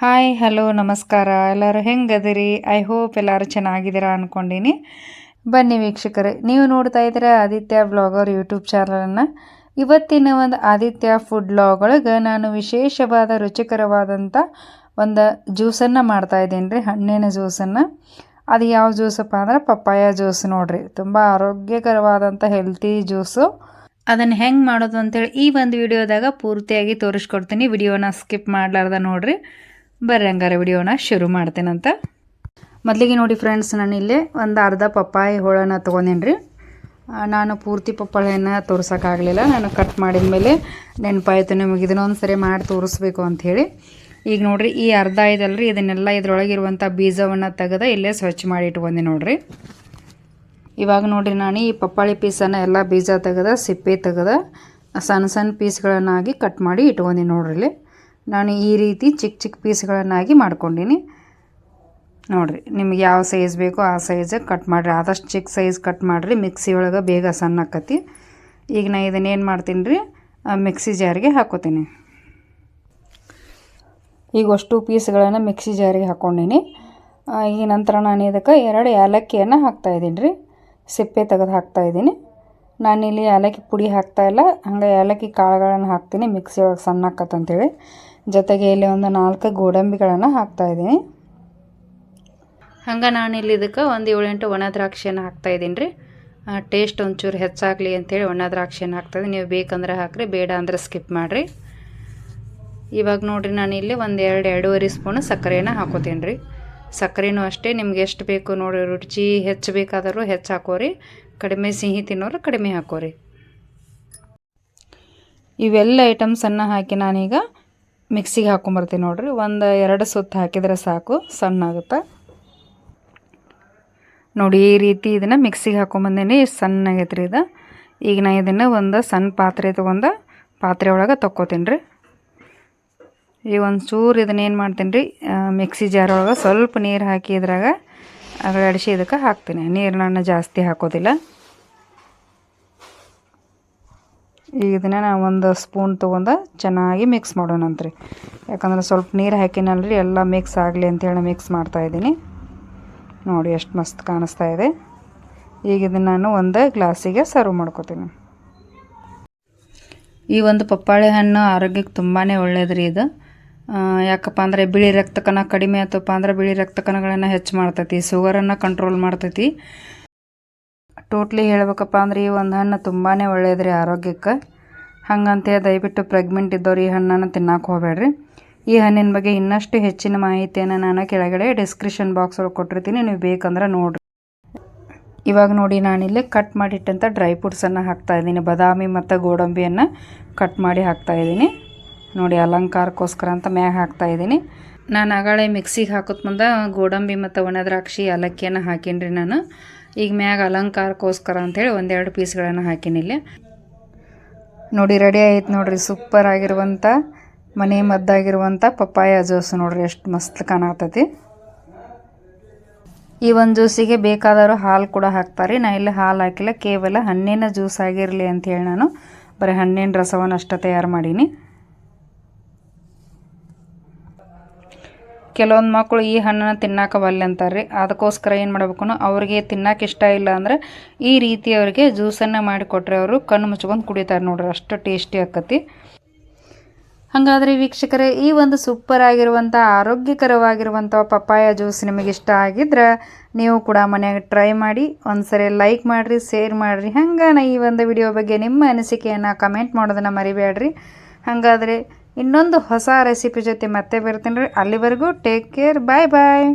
Hi hello ನಮಸ್ಕಾರ. ಎಲ್ಲರೂ ಹೆಂಗದಿರಿ? I hope ಎಲ್ಲರೂ ಚೆನ್ನಾಗಿದ್ದೀರಾ ಅಂದ್ಕೊಂಡೀನಿ ಬನ್ನಿ ವೀಕ್ಷಕರೇ, ನೀವು ನೋಡ್ತಾ ಇದ್ದೀರ ಆದಿತ್ಯ ಬ್ಲಾಗರ್ ಯೂಟ್ಯೂಬ್ ಚಾನಲನ್ನು ಇವತ್ತಿನ ಒಂದು ಆದಿತ್ಯ ಫುಡ್ ಬ್ಲಾಗ್ ಒಳಗೆ ನಾನು ವಿಶೇಷವಾದ ರುಚಿಕರವಾದಂಥ ಒಂದು ಜ್ಯೂಸನ್ನು ಮಾಡ್ತಾ ಇದ್ದೀನಿ ರೀ, ಹಣ್ಣಿನ ಜ್ಯೂಸನ್ನು ಅದು ಯಾವ ಜ್ಯೂಸಪ್ಪ ಅಂದ್ರೆ ಪಪ್ಪಾಯ ಜ್ಯೂಸ್ ನೋಡಿರಿ. ತುಂಬ ಆರೋಗ್ಯಕರವಾದಂಥ ಹೆಲ್ತಿ ಜ್ಯೂಸು ಅದನ್ನು ಹೆಂಗೆ ಮಾಡೋದು ಅಂತೇಳಿ ಈ ಒಂದು ವಿಡಿಯೋದಾಗ ಪೂರ್ತಿಯಾಗಿ ತೋರಿಸ್ಕೊಡ್ತೀನಿ. ವಿಡಿಯೋನ ಸ್ಕಿಪ್ ಮಾಡಲಾರ್ದ ನೋಡಿರಿ. ಬರ್ರಿ ಹಂಗಾರೆ ವಿಡಿಯೋನ ಶುರು ಮಾಡ್ತೇನಂತ. ಮೊದಲಿಗೆ ನೋಡಿ ಫ್ರೆಂಡ್ಸ್ ನಾನು ಇಲ್ಲಿ ಒಂದು ಅರ್ಧ ಪಪ್ಪಾಯಿ ಹೋಳನ ತೊಗೊಂಡೇನಿ ರೀ ನಾನು ಪೂರ್ತಿ ಪಪ್ಪಾಯನ್ನು ತೋರ್ಸೋಕ್ಕಾಗಲಿಲ್ಲ. ನಾನು ಕಟ್ ಮಾಡಿದ ಮೇಲೆ ನೆನಪಾಯ್ತು ನಿಮಗೆ ಇದನ್ನೊಂದು ಸರಿ ಮಾಡಿ ತೋರಿಸ್ಬೇಕು ಅಂಥೇಳಿ ಈಗ ನೋಡಿರಿ, ಈ ಅರ್ಧ ಇದಲ್ರಿ, ಇದನ್ನೆಲ್ಲ ಇದ್ರೊಳಗಿರುವಂಥ ಬೀಜವನ್ನು ತೆಗೆದ ಇಲ್ಲೇ ಸ್ವಚ್ಛ ಮಾಡಿ ಇಟ್ಕೊಂಡೆ ನೋಡಿರಿ. ಇವಾಗ ನೋಡಿರಿ ನಾನು ಈ ಪಪ್ಪಾಳಿ ಪೀಸನ್ನು ಎಲ್ಲ ಬೀಜ ತೆಗೆದ, ಸಿಪ್ಪೆ ತೆಗೆದ, ಸಣ್ಣ ಸಣ್ಣ ಪೀಸ್ಗಳನ್ನಾಗಿ ಕಟ್ ಮಾಡಿ ಇಟ್ಕೊಂಡಿ ನೋಡ್ರಿ ನಾನು ಈ ರೀತಿ ಚಿಕ್ಕ ಚಿಕ್ಕ ಪೀಸ್ಗಳನ್ನಾಗಿ ಮಾಡ್ಕೊಂಡೀನಿ. ನೋಡಿರಿ, ನಿಮ್ಗೆ ಯಾವ ಸೈಜ್ ಬೇಕೋ ಆ ಸೈಜ್ ಕಟ್ ಮಾಡಿರಿ. ಆದಷ್ಟು ಚಿಕ್ಕ ಸೈಜ್ ಕಟ್ ಮಾಡಿರಿ. ಮಿಕ್ಸಿ ಒಳಗೆ ಬೇಗ ಸಣ್ಣ ಆಕತಿ. ಈಗ ನಾ ಇದನ್ನೇನು ಮಾಡ್ತೀನಿ ರೀ ಮಿಕ್ಸಿ ಜಾರಿಗೆ ಹಾಕೋತೀನಿ. ಈಗ ಅಷ್ಟು ಪೀಸ್ಗಳನ್ನು ಮಿಕ್ಸಿ ಜಾರಿಗೆ ಹಾಕ್ಕೊಂಡೀನಿ ಈ ನಂತರ ನಾನು ಇದಕ್ಕೆ ಎರಡು ಏಲಕ್ಕಿಯನ್ನು ಹಾಕ್ತಾಯಿದ್ದೀನಿ ರೀ. ಸಿಪ್ಪೆ ತೆಗೆದು ಹಾಕ್ತಾಯಿದ್ದೀನಿ ನಾನಿಲ್ಲಿ ಏಲಕ್ಕಿ ಪುಡಿ ಹಾಕ್ತಾಯಿಲ್ಲ ಹಂಗೆ ಏಲಕ್ಕಿ ಕಾಳುಗಳನ್ನು ಹಾಕ್ತೀನಿ ಮಿಕ್ಸಿ ಒಳಗೆ ಜೊತೆಗೆ ಇಲ್ಲಿ ಒಂದು ನಾಲ್ಕು ಗೋಡಂಬಿಗಳನ್ನು ಹಾಕ್ತಾಯಿದ್ದೀನಿ ಹಂಗೆ ನಾನಿಲ್ಲಿ ಇದಕ್ಕೆ ಒಂದು ಏಳೆಂಟು ಒಣ ದ್ರಾಕ್ಷಿಯನ್ನು ಹಾಕ್ತಾಯಿದ್ದೀನಿ ರೀ. ಟೇಸ್ಟ್ ಒಂಚೂರು ಹೆಚ್ಚಾಗಲಿ ಅಂಥೇಳಿ ಒಣ ದ್ರಾಕ್ಷಿಯನ್ನು ಹಾಕ್ತಾಯಿದ್ದೀನಿ ನೀವು ಬೇಕಂದ್ರೆ ಹಾಕ್ರಿ, ಬೇಡ ಅಂದ್ರೆ ಸ್ಕಿಪ್ ಮಾಡಿರಿ. ಇವಾಗ ನೋಡಿರಿ ನಾನು ಇಲ್ಲಿ ಒಂದು ಎರಡು ಎರಡೂವರೆ ಸ್ಪೂನು ಸಕ್ಕರೆಯನ್ನು ಹಾಕೋತೀನಿ ರೀ. ಸಕ್ಕರೆನೂ ಅಷ್ಟೇ, ನಿಮ್ಗೆ ಎಷ್ಟು ಬೇಕು ನೋಡಿ, ರುಚಿ ಹೆಚ್ಚು ಬೇಕಾದರೂ ಹೆಚ್ಚು ಹಾಕೋರಿ ಕಡಿಮೆ ಸಿಹಿ ತಿನ್ನೋರು ಕಡಿಮೆ ಹಾಕೋರಿ. ಇವೆಲ್ಲ ಐಟಮ್ಸನ್ನು ಹಾಕಿ ನಾನೀಗ ಮಿಕ್ಸಿಗೆ ಹಾಕೊಂಬರ್ತೀನಿ ನೋಡಿರಿ. ಒಂದು ಎರಡು ಸುತ್ತು ಹಾಕಿದರೆ ಸಾಕು, ಸಣ್ಣ ಆಗುತ್ತೆ. ನೋಡಿ, ಈ ರೀತಿ ಇದನ್ನು ಮಿಕ್ಸಿಗೆ ಹಾಕೊಂಬಂದೇನಿ. ಸಣ್ಣ ಆಗೈತೆ ರೀ ಇದು. ಈಗ ನಾ ಇದನ್ನು ಒಂದು ಸಣ್ಣ ಪಾತ್ರೆ ತೊಗೊಂಡು ಪಾತ್ರೆ ಒಳಗೆ ತಕ್ಕೋತೀನಿ ರೀ ಈಗ ಒಂದು ಚೂರು ಇದನ್ನ ಏನು ಮಾಡ್ತೀನಿ ರೀ ಮಿಕ್ಸಿ ಜಾರ್ ಒಳಗೆ ಸ್ವಲ್ಪ ನೀರು ಹಾಕಿ ಇದ್ರಾಗ ಅಡಿಸಿ ಇದಕ್ಕೆ ಹಾಕ್ತೀನಿ. ನೀರನ್ನ ಜಾಸ್ತಿ ಹಾಕೋದಿಲ್ಲ. ಈಗ ಇದನ್ನ ನಾವು ಒಂದು ಸ್ಪೂನ್ ತೊಗೊಂಡು ಚೆನ್ನಾಗಿ ಮಿಕ್ಸ್ ಮಾಡೋಣಂತ್ರಿ ಯಾಕಂದ್ರೆ ಸ್ವಲ್ಪ ನೀರು ಹಾಕಿನಲ್ರಿ ಎಲ್ಲ ಮಿಕ್ಸ್ ಆಗಲಿ ಅಂತೇಳಿ ಮಿಕ್ಸ್ ಮಾಡ್ತಾ ಇದ್ದೀನಿ. ನೋಡಿ ಎಷ್ಟು ಮಸ್ತ್ ಕಾಣಿಸ್ತಾ ಇದೆ. ಈಗ ಇದನ್ನು ನಾನು ಒಂದು ಗ್ಲಾಸಿಗೆ ಸರ್ವ್ ಮಾಡ್ಕೋತೀನಿ. ಈ ಒಂದು ಪಪ್ಪಾಳೆ ಹಣ್ಣು ಆರೋಗ್ಯಕ್ಕೆ ತುಂಬಾ ಒಳ್ಳೆಯದ್ರಿ ಇದು. ಯಾಕಪ್ಪ ಅಂದರೆ ಬಿಳಿ ರಕ್ತ ಕಣ ಕಡಿಮೆ ಆಯ್ತಪ್ಪ ಅಂದ್ರೆ ಬಿಳಿ ರಕ್ತ ಕಣಗಳನ್ನು ಹೆಚ್ಚು ಮಾಡ್ತೈತಿ ಶುಗರನ್ನು ಕಂಟ್ರೋಲ್ ಮಾಡ್ತೈತಿ. ಟೋಟ್ಲಿ ಹೇಳ್ಬೇಕಪ್ಪ ಅಂದ್ರೆ ಈ ಒಂದು ಹಣ್ಣು ತುಂಬಾ ಒಳ್ಳೆಯದು ರೀ ಆರೋಗ್ಯಕ್ಕೆ. ಹಂಗಂತ ದಯವಿಟ್ಟು ಪ್ರೆಗ್ನೆಂಟ್ ಇದ್ದವ್ರು ಈ ಹಣ್ಣನ್ನು ತಿನ್ನಕ್ಕೆ ಹೋಗಬೇಡ್ರಿ. ಈ ಹಣ್ಣಿನ ಬಗ್ಗೆ ಇನ್ನಷ್ಟು ಹೆಚ್ಚಿನ ಮಾಹಿತಿಯನ್ನು ನಾನು ಕೆಳಗಡೆ ಡಿಸ್ಕ್ರಿಪ್ಷನ್ ಬಾಕ್ಸ್ ಒಳಗೆ ಕೊಟ್ಟಿರ್ತೀನಿ, ನೀವು ಬೇಕಂದ್ರೆ ನೋಡಿರಿ. ಇವಾಗ ನೋಡಿ ನಾನಿಲ್ಲಿ ಕಟ್ ಮಾಡಿಟ್ಟಂಥ ಡ್ರೈ ಫ್ರೂಟ್ಸನ್ನು ಹಾಕ್ತಾಯಿದ್ದೀನಿ ಬಾದಾಮಿ ಮತ್ತು ಗೋಡಂಬಿಯನ್ನು ಕಟ್ ಮಾಡಿ ಹಾಕ್ತಾಯಿದ್ದೀನಿ ನೋಡಿ ಅಲಂಕಾರಕ್ಕೋಸ್ಕರ ಅಂತ ಮ್ಯಾಗ ಹಾಕ್ತಾ ಇದ್ದೀನಿ. ನಾನು ಅಗಳೆ ಮಿಕ್ಸಿಗೆ ಹಾಕೋದು ಮುಂದೆ ಗೋಡಂಬಿ ಮತ್ತು ಒಣದ್ರಾಕ್ಷಿ ಏಲಕ್ಕಿಯನ್ನು ಹಾಕೀನಿ ನಾನು. ಈಗ ಮ್ಯಾಗ ಅಲಂಕಾರಕ್ಕೋಸ್ಕರ ಅಂಥೇಳಿ ಒಂದೆರಡು ಪೀಸ್ಗಳನ್ನು ಹಾಕೀನಿ ಇಲ್ಲಿ. ನೋಡಿ ರೆಡಿ ಆಯ್ತು ನೋಡಿರಿ ಸೂಪರ್ ಆಗಿರುವಂಥ ಮನೆ ಮದ್ದಾಗಿರುವಂಥ ಪಪ್ಪಾಯ ಜ್ಯೂಸ್ ನೋಡಿರಿ ಎಷ್ಟು ಮಸ್ತ್ ಕಾಣತೈತಿ ಈ ಒಂದು ಜ್ಯೂಸಿಗೆ ಬೇಕಾದರೂ ಹಾಲು ಕೂಡ ಹಾಕ್ತಾರೆ. ನಾ ಇಲ್ಲಿ ಹಾಲು ಹಾಕಿಲ್ಲ, ಕೇವಲ ಹಣ್ಣಿನ ಜ್ಯೂಸ್ ಆಗಿರಲಿ ಅಂತ ಹೇಳಿ ನಾನು. ಬರೀ ಹಣ್ಣಿನ ರಸವನ್ನು ಅಷ್ಟೇ ತಯಾರು ಮಾಡೀನಿ. ಕೆಲವೊಂದು ಮಕ್ಕಳು ಈ ಹಣ್ಣನ್ನು ತಿನ್ನಕ್ಕೆ ಬಲ್ಲೆ ಅಂತಾರೆ ಅದಕ್ಕೋಸ್ಕರ ಏನು ಮಾಡಬೇಕು ಅವ್ರಿಗೆ ತಿನ್ನಕ್ಕೆ ಇಷ್ಟ ಇಲ್ಲ ಅಂದರೆ ಈ ರೀತಿ ಅವರಿಗೆ ಜ್ಯೂಸನ್ನು ಮಾಡಿಕೊಟ್ರೆ ಅವರು ಕಣ್ಣು ಮುಚ್ಕೊಂಡು ಕುಡಿತಾರೆ ನೋಡ್ರಿ, ಅಷ್ಟು ಟೇಸ್ಟಿ ಆಕತಿ. ಹಾಗಾದರೆ ವೀಕ್ಷಕರೇ, ಈ ಒಂದು ಸೂಪರ್ ಆಗಿರುವಂಥ ಆರೋಗ್ಯಕರವಾಗಿರುವಂಥ ಪಪ್ಪಾಯ ಜ್ಯೂಸ್ ನಿಮಗೆ ಇಷ್ಟ ಆಗಿದ್ರೆ ನೀವು ಕೂಡ ಮನೆಯಾಗ ಟ್ರೈ ಮಾಡಿ, ಒಂದ್ಸರಿ ಲೈಕ್ ಮಾಡಿರಿ ಶೇರ್ ಮಾಡಿರಿ. ಹಂಗೆ ನಾ ಈ ಒಂದು ವಿಡಿಯೋ ಬಗ್ಗೆ ನಿಮ್ಮ ಅನಿಸಿಕೆಯನ್ನು ಕಮೆಂಟ್ ಮಾಡೋದನ್ನು ಮರಿಬೇಡ್ರಿ. ಹಾಗಾದರೆ ಇನ್ನೊಂದು ಹೊಸ ರೆಸಿಪಿ ಜೊತೆ ಮತ್ತೆ ಬರ್ತೀನಿ ರೀ. ಅಲ್ಲಿವರೆಗೂ ಟೇಕ್ ಕೇರ್ ಬಾಯ್ ಬಾಯ್